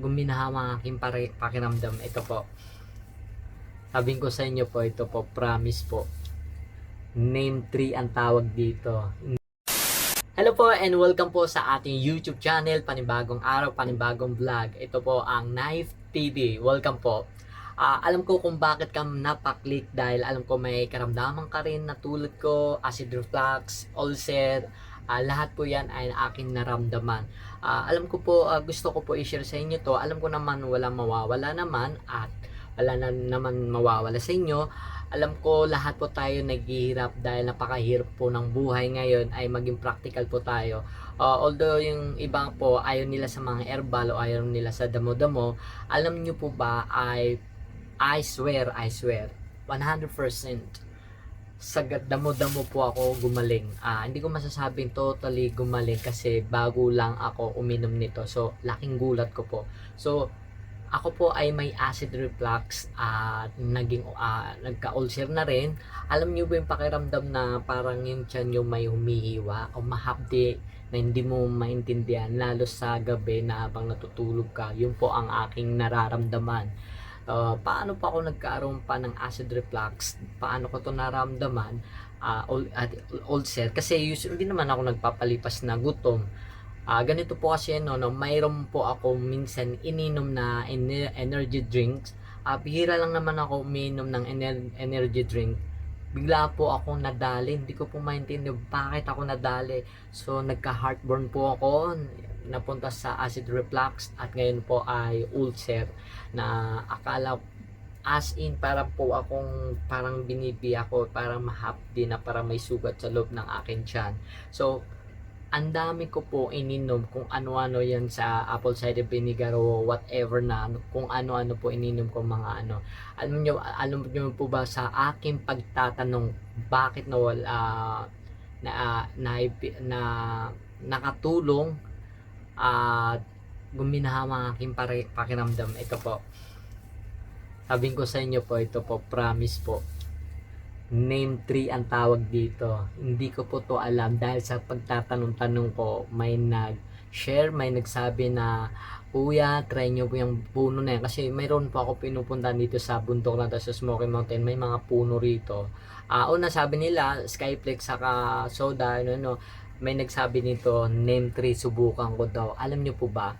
guminawa ang aking pare, pakiramdam. Ito po. Sabihin ko sa inyo po, ito po, promise po. Name 3 ang tawag dito. Hello po and welcome po sa ating YouTube channel, panibagong araw, panibagong vlog. Ito po ang Knife TV. Welcome po. Ah, alam ko kung bakit ka napaklik dahil alam ko may karamdaman ka rin na tulad ko, acid reflux, ulcer, ah, lahat po yan ay aking naramdaman. Ah, alam ko po, ah, gusto ko po i-share sa inyo to. Alam ko naman wala mawawala naman at wala na naman mawawala sa inyo. Alam ko lahat po tayo naghihirap dahil napakahirap po ng buhay ngayon ay maging practical po tayo. Ah, although yung iba po ayaw nila sa mga herbal o ayaw nila sa damo-damo, alam nyo po ba ay I swear, I swear, 100% sa damo-damo po ako gumaling. Ah, hindi ko masasabing totally gumaling kasi bago lang ako uminom nito. So, laking gulat ko po. So, ako po ay may acid reflux at naging ah, nagka-ulcer na rin. Alam niyo ba yung pakiramdam na parang yung tiyan yung may humihiwa o mahapdi na hindi mo maintindihan lalo sa gabi na habang natutulog ka. Yun po ang aking nararamdaman. Uh, paano pa ako nagkaroon pa ng acid reflux? Paano ko to naramdaman? Uh, ul- at ulcer kasi usually hindi naman ako nagpapalipas na gutom. Ah, ganito po kasi no, no, mayroon po ako minsan ininom na ener- energy drinks. Ah, bihira lang naman ako uminom ng ener- energy drink. Bigla po ako nadali, hindi ko po maintindihan bakit ako nadali. So nagka-heartburn po ako, napunta sa acid reflux at ngayon po ay ulcer na akala as in parang po akong parang binibi ako parang mahapdi na parang may sugat sa loob ng akin tiyan. So ang dami ko po ininom kung ano-ano yan sa apple cider vinegar o whatever na kung ano-ano po ininom ko mga ano. Alam nyo, alam nyo po ba sa aking pagtatanong bakit nawala ah, na, ah, na, na, nakatulong at guminawa ang aking pare, pakiramdam. Ito po. Sabihin ko sa inyo po, ito po, promise po name 3 ang tawag dito. Hindi ko po to alam dahil sa pagtatanong-tanong ko, may nag-share, may nagsabi na, Kuya, try nyo po yung puno na yan. Kasi mayroon po ako pinupunta dito sa bundok na sa Smoky Mountain. May mga puno rito. Ah, una sabi nila, Skyflex saka soda, ano, no. May nagsabi nito, name 3, subukan ko daw. Alam nyo po ba,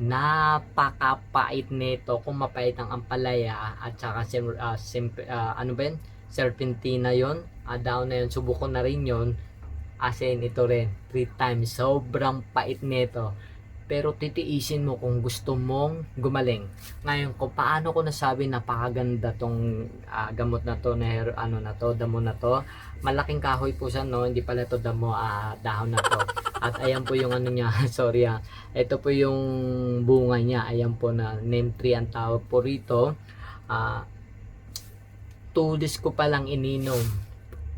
napakapait nito. Kung mapait ang ampalaya at saka sim, ah, sim, ah, ano ba yun? serpentina yon ah, down na yun. Subuko na rin yon as in ito rin. 3 times. Sobrang pait nito pero titiisin mo kung gusto mong gumaling. Ngayon kung paano ko nasabi napakaganda tong ah, gamot na to na ano na to damo na to malaking kahoy po siya no? Hindi pala to damo ah, dahon na to. At ayan po yung ano niya sorry ah. Ito po yung bunga niya. Ayan po na name tree ang tawag po rito. Ah two days ko pa lang ininom.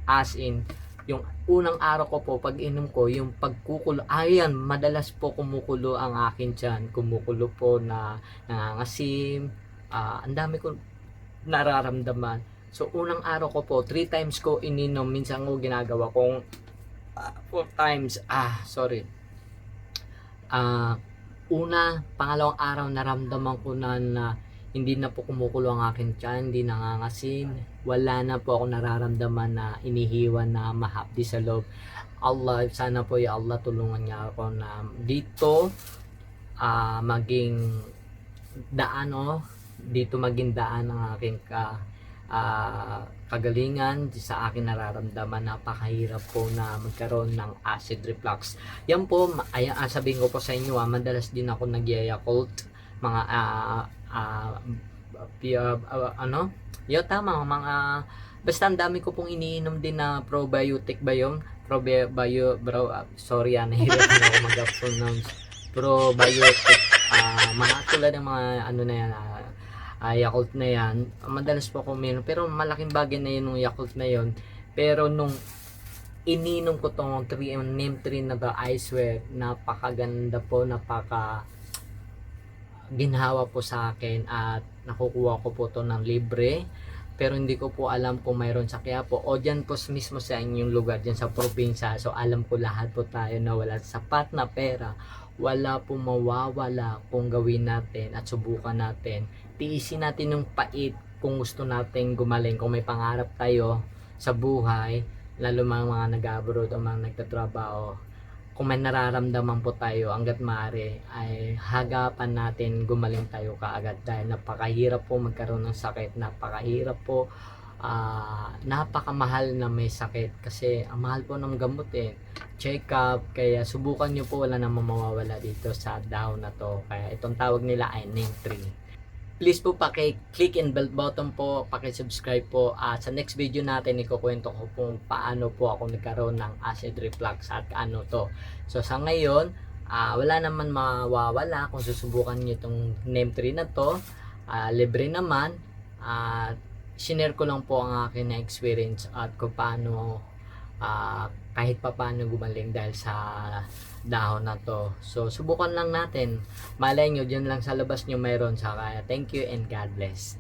As in, yung unang araw ko po, pag inom ko, yung pagkukulo, ayan, madalas po kumukulo ang akin tiyan. Kumukulo po na nangangasim, ah, ang dami ko nararamdaman. So, unang araw ko po, three times ko ininom, minsan ko ginagawa kong ah, four times, ah, sorry. Ah, una, pangalawang araw naramdaman ko na na hindi na po kumukulo ang akin tiyan, hindi nangangasim, wala na po ako nararamdaman na inihiwa na mahapdi sa loob. Allah, sana po ya Allah tulungan niya ako na dito ah, maging daan oh, dito maging daan ang aking ka, ah, kagalingan sa akin nararamdaman napakahirap po na magkaroon ng acid reflux. Yan po, ay, ah, sabihin ko po sa inyo, ah, madalas din ako nagyayakult mga ah, ah, pia- ah, ano? Yo tama mga basta ang dami ko pong iniinom din na probiotic ba yun? Probio bro ah, sorry ah nahihirapan ako mag-pronounce probiotic. Ah mga tulad ng mga ano na yan ah, ah, Yakult na yan. Madalas po ako uminom pero malaking bagay na yun ng Yakult na yun. Pero nung ininom ko tong 3 name 3 na to I swear napakaganda po napaka ginhawa po sa akin at nakukuha ko po to ng libre pero hindi ko po alam kung mayroon sa Quiapo o dyan po mismo sa inyong lugar dyan sa probinsya so alam ko lahat po tayo na wala sapat na pera wala po mawawala kung gawin natin at subukan natin. Tiisin natin yung pait kung gusto natin gumaling. Kung may pangarap tayo sa buhay, lalo mga mga nag-abroad o mga nagtatrabaho, kung may nararamdaman po tayo hanggat maaari ay hagapan natin gumaling tayo kaagad. Dahil napakahirap po magkaroon ng sakit napakahirap po. Ah, napakamahal na may sakit. Kasi ang mahal po ng gamot eh. Check up kaya subukan nyo po wala namang mawawala dito sa dahon na to. Kaya itong tawag nila ay name tree please po paki-click and bell button po, paki-subscribe po. At sa next video natin, ikukwento ko kung paano po ako nagkaroon ng acid reflux at ano to. So sa ngayon, ah, wala naman mawawala kung susubukan niyo itong name tree na to. Ah, libre naman. At sinare ko lang po ang akin na experience at kung paano ah, kahit pa paano gumaling dahil sa dahon na to. So, subukan lang natin. Malay nyo, dyan lang sa labas nyo mayroon. Saka, thank you and God bless.